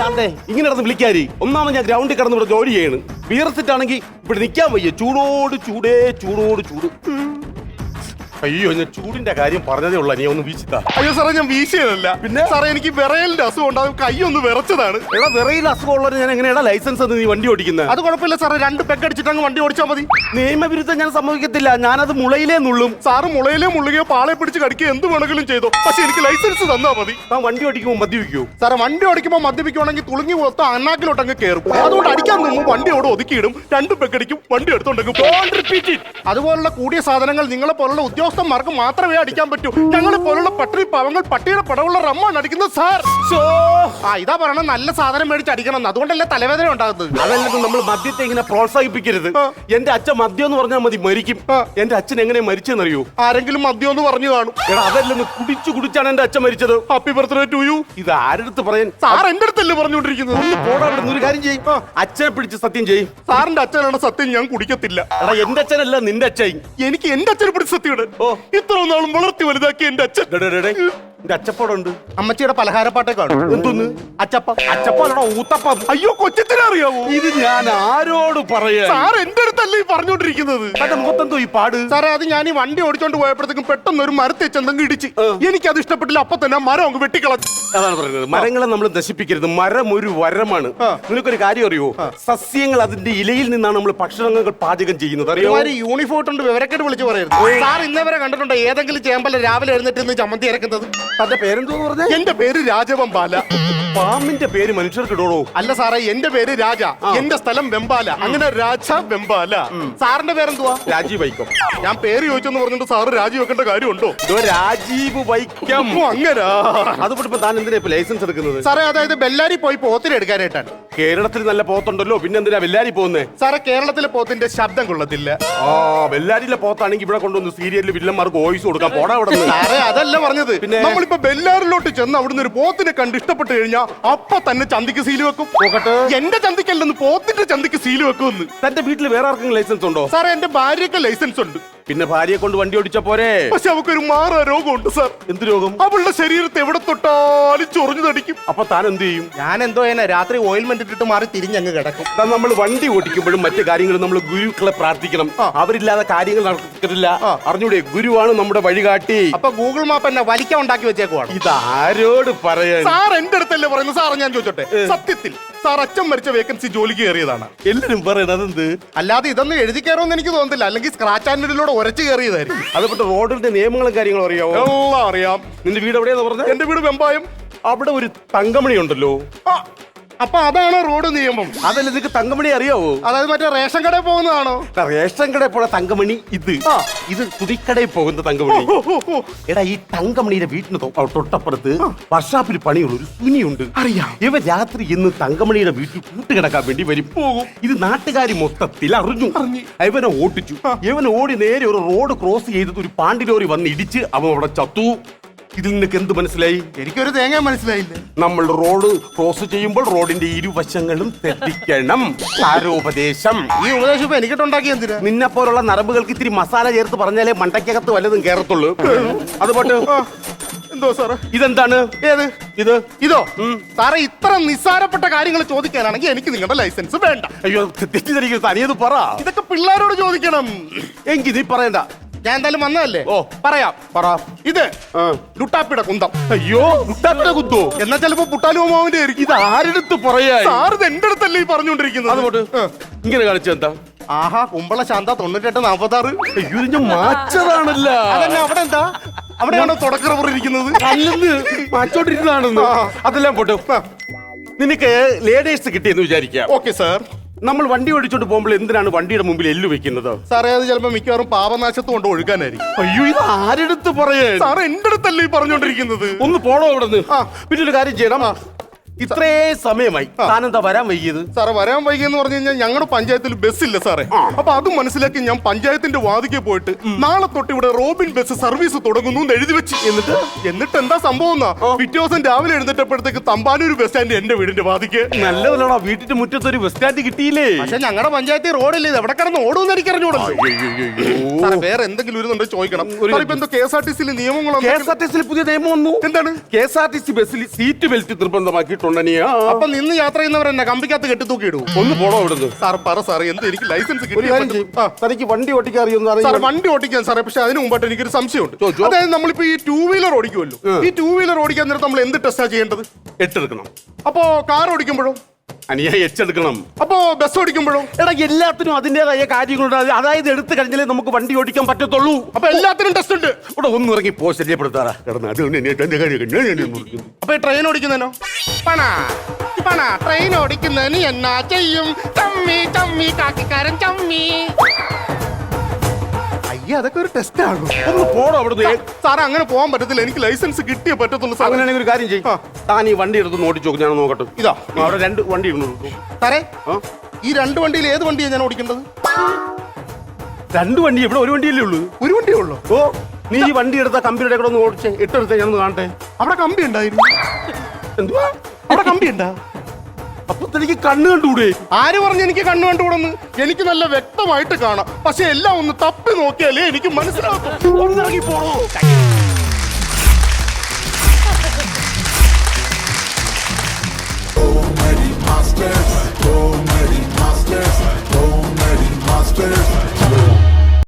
ശാന്തേ ഇങ്ങനെ നടന്ന് വിളിക്കാരി. ഒന്നാമത് ഞാൻ ഗ്രൗണ്ടിൽ കിടന്ന് ജോലി ചെയ്യണ്. വിയർത്തിട്ടാണെങ്കിൽ ഇവിടെ നിൽക്കാൻ വയ്യ. ചൂടോട് ചൂടേ ചൂടോട് ചൂട്. അയ്യോ ഞാൻ ചൂടിന്റെ കാര്യം പറഞ്ഞതേ ഉള്ള. നീ ഒന്ന് വീശിത്താ. അയ്യോ സാറേ ഞാൻ വീശിയതല്ല. പിന്നെ? സാറേ എനിക്ക് വിറയലിന്റെ അസുഖം ഉണ്ടാകും കൈ ഒന്ന് വിറച്ചതാണ്. എടാ വിറയിൽ അസുഖം ഉള്ളത് ഞാൻ എങ്ങനെയാണ് ലൈസൻസ് എന്ന് നീ വണ്ടി ഓടിക്കുന്നത് അത് കുഴപ്പമില്ല സാറേ രണ്ട് പെഗ് അടിച്ചിട്ട് അങ്ങ് വണ്ടി ഓടിച്ചാൽ മതി. നിയമവിരുദ്ധം ഞാൻ സമ്മതിക്കത്തില്ല. ഞാനത് മുളയിലേ നുള്ളും. സാറ് മുളയിലേ മുള്ളുകയോ പാളെ പിടിച്ച് കടിക്കുകയോ എന്ത് വേണമെങ്കിലും ചെയ്തോ. പക്ഷെ എനിക്ക് ലൈസൻസ് തന്നാ മതി. താൻ വണ്ടി ഓടിക്കുമ്പോൾ മദ്യപിക്കൂ സാറേ വണ്ടി ഓടിക്കുമ്പോൾ മദ്യപിക്കുവാണെങ്കിൽ തുളുങ്ങി പുറത്ത് അണ്ണാക്കിലോട്ട് അങ്ങ് കയറും അതുകൊണ്ട് അടിക്കാൻ നിന്നും വണ്ടി അവിടെ ഒതുക്കിയിടും. രണ്ട് പെക്കടിക്കും വണ്ടി എടുത്തോണ്ടെങ്കിൽ അതുപോലുള്ള കൂടിയ സാധനങ്ങൾ നിങ്ങളെ പോലുള്ള ഉദ്യോഗസ്ഥന്മാർക്ക് മാത്രമേ അടിക്കാൻ പറ്റൂ. ഞങ്ങളെ പോലുള്ള പട്ടിണി പാവങ്ങൾ പട്ടിയുടെ പടവുള്ള റമ്മാണ് അടിക്കുന്നത് സാർ ആ ഇതാ പറയണ നല്ല സാധനം മേടിച്ച് അടിക്കണം. അതുകൊണ്ടല്ലേ തലവേദന ഉണ്ടാകുന്നത്? അതല്ലത് നമ്മൾ മദ്യത്തെ ഇങ്ങനെ പ്രോത്സാഹിപ്പിക്കരുത്. എന്റെ അച്ഛൻ മദ്യം എന്ന് പറഞ്ഞാൽ മതി മരിക്കും. എന്റെ അച്ഛൻ എങ്ങനെ മരിച്ചെന്നറിയോ? ആരെങ്കിലും മദ്യം എന്ന് പറഞ്ഞു കാണും. എടാ അതല്ലെന്ന് കുടിച്ചു കുടിച്ചാണ് എന്റെ അച്ഛൻ മരിച്ചത്. ഹാപ്പി ബർത്ത്ഡേ ടു യു ഇത് ആരെടുത്ത് പറയാൻ? സാർ എന്റെ അടുത്തല്ലേ പറഞ്ഞുകൊണ്ടിരിക്കുന്നത്? പോടാ അവിടുന്ന് ഒരു കാര്യം ചെയ്യും. അച്ഛനെ പിടിച്ച് സത്യം ചെയ്യും. സാറിന്റെ അച്ഛനാണ് സത്യം ഞാൻ കുടിക്കത്തില്ല. എടാ എന്റെ അച്ഛനല്ല നിന്റെ അച്ഛൻ. എനിക്ക് എന്റെ അച്ഛനെ പിടിച്ച് സത്യം ഇടാൻ. ഓ. ഇത്ര നാളും വളർത്തി വലുതാക്കി എന്റെ അച്ഛൻ. എന്റെ അച്ചപ്പടുണ്ട്. അമ്മച്ചിയുടെ പലഹാരപ്പാട്ടെ കാണും എന്തോന്ന്? അച്ചപ്പ. അച്ചപ്പല്ലടാ ഊത്തപ്പം. അയ്യോ കൊച്ചത്തിനെ അറിയാവോ? ഇത് ഞാൻ ആരോട് പറയാ സാർ എന്റെ അടുത്തല്ലേ ഈ പറഞ്ഞോണ്ടിരിക്കുന്നത് തന്റെ മുഖത്തെന്തോ ഈ പാട്? സാറേ അത് ഞാൻ ഈ വണ്ടി ഓടിച്ചോണ്ട് പോയപ്പോഴത്തേക്കും പെട്ടെന്ന് ഒരു മരത്തെ ചെന്തെങ്കിൽ ഇടിച്ച്. എനിക്കത് ഇഷ്ടപ്പെട്ടില്ല അപ്പൊ തന്നെ മരം അങ്ങ് വെട്ടിക്കളഞ്ഞു. അതാണ് പറയുന്നത് മരങ്ങളെ നമ്മൾ നശിപ്പിക്കരുത്. മരം ഒരു വരമാണ്. നിങ്ങൾക്കൊരു നിനക്കൊരു കാര്യം അറിയോ? സസ്യങ്ങൾ അതിന്റെ ഇലയിൽ നിന്നാണ് നമ്മൾ ഭക്ഷണങ്ങൾ പാചകം ചെയ്യുന്നത്. അറിയോ? യൂണിഫോം ഇട്ടുണ്ട് വിവരക്കേട് വിളിച്ച് പറയരുത്. സാർ ഇന്നേ വരെ കണ്ടിട്ടുണ്ടോ ഏതെങ്കിലും ചേമ്പല രാവിലെ എഴുന്നേറ്റ് ചമ്മന്തി ഇറക്കുന്നത് തന്റെ പേരെന്തോ പറഞ്ഞു? എന്റെ പേര് രാജവം ബാല പാമ്പിന്റെ പേര് മനുഷ്യർക്ക് ഇടോളൂ അല്ല സാറേ എന്റെ പേര് രാജ. എന്റെ സ്ഥലം വെമ്പാല. അങ്ങനെ രാജ വെമ്പാല. സാറിന്റെ പേരെന്തുവാ? രാജീവ് വൈക്കം. ഞാൻ പേര് ചോദിച്ചെന്ന് പറഞ്ഞിട്ട് സാറ് രാജി വെക്കേണ്ട കാര്യമുണ്ടോ? ഇതോ രാജീവ് വൈക്കം. അങ്ങനെ. അതുപോലെ താൻ എന്തിനാ ഇപ്പൊ ലൈസൻസ് എടുക്കുന്നത്? സാറേ അതായത് ബെല്ലാരി പോയി പോത്തിന് എടുക്കാനായിട്ടാണ്. കേരളത്തിൽ നല്ല പോത്തുണ്ടല്ലോ പിന്നെ എന്തിനാ വെല്ലാരി പോകുന്നേ? സാറേ കേരളത്തിലെ പോത്തിന്റെ ശബ്ദം കൊള്ളത്തില്ല. ആ വെല്ലാരിയിലെ പോത്താണെങ്കിൽ ഇവിടെ കൊണ്ടുവന്ന് സീരിയലിൽ വില്ലന്മാർക്ക് വോയിസ് കൊടുക്കാൻ പോടാ അവിടെ നിന്ന് സാറേ അതല്ല പറഞ്ഞത്. പിന്നെ? നമ്മളിപ്പോ ബെല്ലാറിലോട്ട് ചെന്ന് അവിടുന്ന് ഒരു പോത്തിനെ കണ്ട് ഇഷ്ടപ്പെട്ട് കഴിഞ്ഞാൽ അപ്പൊ തന്നെ ചന്തിക്ക് സീൽ വെക്കും. നോക്കട്ടെ. എന്റെ ചന്തിക്കല്ലെന്ന് പോത്തിന്റെ ചന്തിക്ക് സീൽ വെക്കുമെന്ന്. തന്റെ വീട്ടിൽ വേറെ ആർക്കെങ്കിലും ലൈസൻസ് ഉണ്ടോ? സാറേ എന്റെ ഭാര്യക്ക് ലൈസൻസ് ഉണ്ട്. പിന്നെ ഭാര്യയെ കൊണ്ട് വണ്ടി ഓടിച്ച പോരെ? പക്ഷെ അവക്കൊരു മാറാ രോഗമുണ്ട് സാർ. എന്ത് രോഗം? അവളുടെ ശരീരത്തെ എവിടെ തൊട്ടാലും ചൊറിഞ്ഞു തടിക്കും. അപ്പൊ താൻ എന്ത് ചെയ്യും? ഞാൻ എന്തോ എന്നെ രാത്രി ഓയിൽമെന്റ് ഇട്ടിട്ട് മാറി തിരിഞ്ഞങ്ങ് കിടക്കും. താൻ നമ്മൾ വണ്ടി ഓടിക്കുമ്പോഴും മറ്റു കാര്യങ്ങളും നമ്മൾ ഗുരുക്കളെ പ്രാർത്ഥിക്കണം. അവരില്ലാതെ കാര്യങ്ങൾ നടക്കത്തില്ല. അറിഞ്ഞൂടെ ഗുരുവാണ് നമ്മുടെ വഴികാട്ടി. അപ്പൊ ഗൂഗിൾ മാപ്പ് എന്നെ വലിക്കാൻ ഉണ്ടാക്കി വെച്ചേക്കുവാണ്. ഇതാരോട് പറയാൻ സാർ എന്റെ അടുത്തല്ലേ പറയുന്നത്? സാർ ഞാൻ ചോദിച്ചോട്ടെ? സത്യത്തിൽ സാർ അച്ഛൻ മരിച്ച വേക്കൻസി ജോലിക്ക് കയറിയതാണ്. എല്ലാരും പറയണത് അതെന്ത്? അല്ലാതെ ഇതൊന്നും എഴുതി കയറുമെന്ന് എനിക്ക് തോന്നുന്നില്ല. അല്ലെങ്കിൽ സ്ക്രാച്ച് ആൻഡിലൂടെ ഉരച്ച് കയറിയതായിരിക്കും. അതുപോലെ റോഡിന്റെ നിയമങ്ങളും കാര്യങ്ങളും അറിയാവോ? എല്ലാം അറിയാം. നിന്റെ വീട് എവിടെയാന്ന് പറഞ്ഞത് എന്റെ വീട് വെമ്പായം. അവിടെ ഒരു തങ്കമണി ഉണ്ടല്ലോ അപ്പൊ അതാണ് റോഡ് നിയമം. അതല്ല നിനക്ക് തങ്കമണി അറിയാവോ? അതായത് മറ്റേ റേഷൻ കടയിൽ പോകുന്നതാണോ? റേഷൻ കടയിൽ പോയ തങ്കമണി ഇത്. ആ. ഇത് തുണിക്കടയിൽ പോകുന്ന തങ്കമണി. എടാ ഈ തങ്കമണിയുടെ വീട്ടിന് തൊട്ടപ്പുറത്ത് വർഷാപ്പിൽ പണിയുള്ള ഒരു സുനിയുണ്ട്. അറിയാം. ഇവ രാത്രി ഇന്ന് തങ്കമണിയുടെ വീട്ടിൽ കൂട്ടുകിടക്കാൻ വേണ്ടി വരും. പോകും. ഇത് നാട്ടുകാരി മൊത്തത്തിൽ അറിഞ്ഞു. ഇവനെ ഓട്ടിച്ചു ഇവനെ ഓടി നേരെ ഒരു റോഡ് ക്രോസ് ചെയ്തിട്ട് ഒരു പാണ്ടി ലോറി വന്ന് ഇടിച്ച് അവൻ അവിടെ ചത്തു. ഇതിൽ നിനക്ക് എന്ത് മനസ്സിലായി? എനിക്കൊരു തേങ്ങ മനസ്സിലായില്ല. നമ്മൾ റോഡ് ക്രോസ് ചെയ്യുമ്പോൾ റോഡിന്റെ ഇരുവശങ്ങളും തെറ്റിക്കണം. ആരോപദേശം ഈ ഉപദേശം ഇപ്പൊ എനിക്കിട്ടുണ്ടാക്കി എന്തിനാ? നിന്നെ പോലുള്ള നരമ്പുകൾക്ക് ഇത്തിരി മസാല ചേർത്ത് പറഞ്ഞാലേ മണ്ടയ്ക്കകത്ത് വല്ലതും കേറത്തുള്ളൂ. അതുപോട്ടെ എന്തോ സാറ്? ഇതെന്താണ്? ഏത്? ഇത്? ഇതോ? സാറേ ഇത്ര നിസ്സാരപ്പെട്ട കാര്യങ്ങൾ ചോദിക്കാനാണെങ്കിൽ എനിക്ക് നിങ്ങളുടെ ലൈസൻസ് വേണ്ട. അയ്യോ തെറ്റിദ്ധരിക്കരുത്. തനിയത് പറ. ഇതൊക്കെ പിള്ളേരോട് ചോദിക്കണം. എങ്കിൽ നീ പറയണ്ട. ഞാൻ എന്തായാലും വന്നതല്ലേ? ഓ. പറയാം. പറ. ഇത്. ലുട്ടാപ്പിയുടെ കുന്തം. അയ്യോ മുട്ടാപ്പിടെ കുത്തോ എന്നാ ചിലപ്പോ പുട്ടാലുമാവിന്റെ ആയിരിക്കും. ഇത് ആരെടുത്ത് പറയാ സാറിത് എന്റെ അടുത്തല്ലേ ഈ പറഞ്ഞുകൊണ്ടിരിക്കുന്നത്. അതുകൊണ്ട് ഇങ്ങനെ കളിച്ചെന്താ ആഹാ കുമ്പള ശാന്ത തൊണ്ണൂറ്റെട്ട് നാപ്പത്തി ആറ് അയ്യോ ഇത് ഞാൻ മാച്ചതാണല്ല അതന്നെ അവിടെ എന്താ? അവിടെയാണോ തുടക്ക റബ്ബർ ഇരിക്കുന്നത് അല്ലെന്ന് മാച്ചോണ്ടിരുന്നാണെന്ന്. അതെല്ലാം പോട്ടെ. നിനക്ക് ലേഡീസ് കിട്ടിയെന്ന് വിചാരിക്കാം. Okay sir. നമ്മൾ വണ്ടി ഓടിച്ചോണ്ട് പോകുമ്പോൾ എന്തിനാണ് വണ്ടിയുടെ മുമ്പിൽ എല്ലു വെക്കുന്നത്? സാറേ അത് ചിലപ്പോ മിക്കവാറും പാപനാശത്തും കൊണ്ട് ഒഴുകാനായിരിക്കും. അയ്യോ ഇത് ആരെടുത്ത് പറയേ? സാറേ എന്റെ അടുത്തല്ലേ ഈ പറഞ്ഞുകൊണ്ടിരിക്കുന്നത്? ഒന്ന് പോണോ അവിടെ നിന്ന് പിന്നെ ഒരു കാര്യം ചെയ്യണം. ഇത്രേ സമയമായി. താനെന്താ വരാൻ വൈകിയത്? സാറേ വരാൻ വൈകിയെന്ന് പറഞ്ഞു കഴിഞ്ഞാൽ ഞങ്ങളുടെ പഞ്ചായത്തിൽ ബസ്സില്ല സാറേ. അപ്പൊ അത് മനസ്സിലാക്കി ഞാൻ പഞ്ചായത്തിന്റെ വാതിക്കെ പോയിട്ട് നാളെ തൊട്ട് ഇവിടെ റോബിൻ ബസ് സർവീസ് തുടങ്ങുന്നു എന്ന് എഴുതി വെച്ച്. എന്നിട്ട്? എന്നിട്ട് എന്താ സംഭവം എന്നാ? പിറ്റേ ദിവസം രാവിലെ എഴുന്നേറ്റപ്പോഴത്തേക്ക് തമ്പാനൂർ ബസ് സ്റ്റാൻഡ് എന്റെ വീടിന്റെ വാതിക്ക്. നല്ലതല്ലടാ വീട്ടിന്റെ മുറ്റത്ത് ഒരു ബസ് സ്റ്റാൻഡ് കിട്ടിയില്ലേ? പക്ഷെ ഞങ്ങളുടെ പഞ്ചായത്തിൽ റോഡില്ല. ഇത് എവിടെ കിടന്ന് ഓടുമെന്ന് എനിക്ക് അറിഞ്ഞോളൂ സാറേ വേറെ എന്തെങ്കിലും ഇരുന്നുണ്ടോ ചോദിക്കണം. സാർ ഇപ്പൊ എന്തോ കെ എസ് ആർ ടി സിയിൽ നിയമങ്ങളോ കെ എസ് ആർ ടി സിയിൽ പുതിയ നിയമം വന്നു. എന്താണ്? K S R T C ബസ്സിൽ സീറ്റ് ബെൽറ്റ് നിർബന്ധമാക്കിയിട്ടുണ്ട്. തൊണ്ടനിയാ അപ്പൊ നിന്ന് യാത്ര ചെയ്യുന്നവർ എന്നെ കമ്പിക്കകത്ത് കെട്ടിത്തൂക്കി ഇടൂ ഒന്ന് പോടോ ഇവിടുന്ന് സാർ പറ സാർ എന്ത് എനിക്ക് ലൈസൻസ് കിട്ടി തനിക്ക് വണ്ടി ഓട്ടിക്കാൻ സാർ വണ്ടി ഓടിക്കാൻ സാറേ പക്ഷെ അതിന് മുമ്പായിട്ട് എനിക്കൊരു സംശയമുണ്ട്. അതായത് നമ്മളിപ്പോ ഈ ടൂ വീലർ ഓടിക്കുമല്ലോ. ഈ ടൂ വീലർ ഓടിക്കാൻ നേരത്ത് നമ്മൾ എന്ത് ടെസ്റ്റാ ചെയ്യേണ്ടത്? എട്ടെടുക്കണം. അപ്പോ കാർ ഓടിക്കുമ്പോഴോ? അനിയ എച്ചെടുക്കണം അപ്പോ ബസ് ഓടിക്കുമ്പോഴും എടാ എല്ലാത്തിനും അതിന്റെതായ കാര്യങ്ങളുണ്ട്. അത് അതായത് എടുത്തു കഴിഞ്ഞാലേ നമുക്ക് വണ്ടി ഓടിക്കാൻ പറ്റത്തുള്ളൂ. അപ്പൊ എല്ലാത്തിനും ടെസ്റ്റ് ഉണ്ട്. ഇവിടെ ഒന്നും ഇറങ്ങി പോ ശല്യപ്പെടുത്താറാ. കിടന്ന് മുറിക്കുന്നു. അപ്പൊ ട്രെയിൻ ഓടിക്കുന്നതിനോ പണ പണ ട്രെയിൻ ഓടിക്കുന്നതിന് എന്നാ ചെയ്യും? ചമ്മി ചമ്മി കാക്കിക്കാരൻ ചമ്മി. അയ്യ അതൊക്കെ ഒരു ടെസ്റ്റ് ആകും. ഒന്ന് പോടോ അവിടെ സാറേ അങ്ങനെ പോകാൻ പറ്റത്തില്ല. എനിക്ക് ലൈസൻസ് കിട്ടിയ പറ്റത്തുള്ളൂ സാർ അങ്ങനെയാണെങ്കിൽ ഒരു കാര്യം ചെയ്യും. താൻ ഈ വണ്ടി എടുത്ത് ഓടിച്ചു നോക്ക് ഞാൻ നോക്കട്ടെ. ഇതാ. അവിടെ രണ്ട് വണ്ടി ഇരുന്നു സാറേ ഈ രണ്ട് വണ്ടിയിൽ ഏത് വണ്ടിയാണ് ഞാൻ ഓടിക്കേണ്ടത്? രണ്ട് വണ്ടി ഇവിടെ ഒരു വണ്ടിയല്ലേ ഉള്ളൂ? ഒരു വണ്ടിയേ ഉള്ളൂ. ഓ നീ ഈ വണ്ടി എടുത്ത കമ്പിയുടെ കൂടെ ഒന്ന് ഓടിച്ചേ ഇട്ടെടുത്തേ ഞാനൊന്ന് കാണട്ടെ. അവിടെ കമ്പി ഉണ്ടായിരുന്നു എന്തുവാ? അവിടെ കമ്പി ഉണ്ടാ അപ്പൊ തനിക്ക് കണ്ണ് കണ്ടുകൂടെ? ആര് പറഞ്ഞു എനിക്ക് കണ്ണു കണ്ടുകൂടെന്ന്? എനിക്ക് നല്ല വ്യക്തമായിട്ട് കാണാം. പക്ഷെ എല്ലാം ഒന്ന് തപ്പി നോക്കിയാലേ എനിക്ക് മനസ്സിലാക്കും ഒന്നിറങ്ങി പോണോ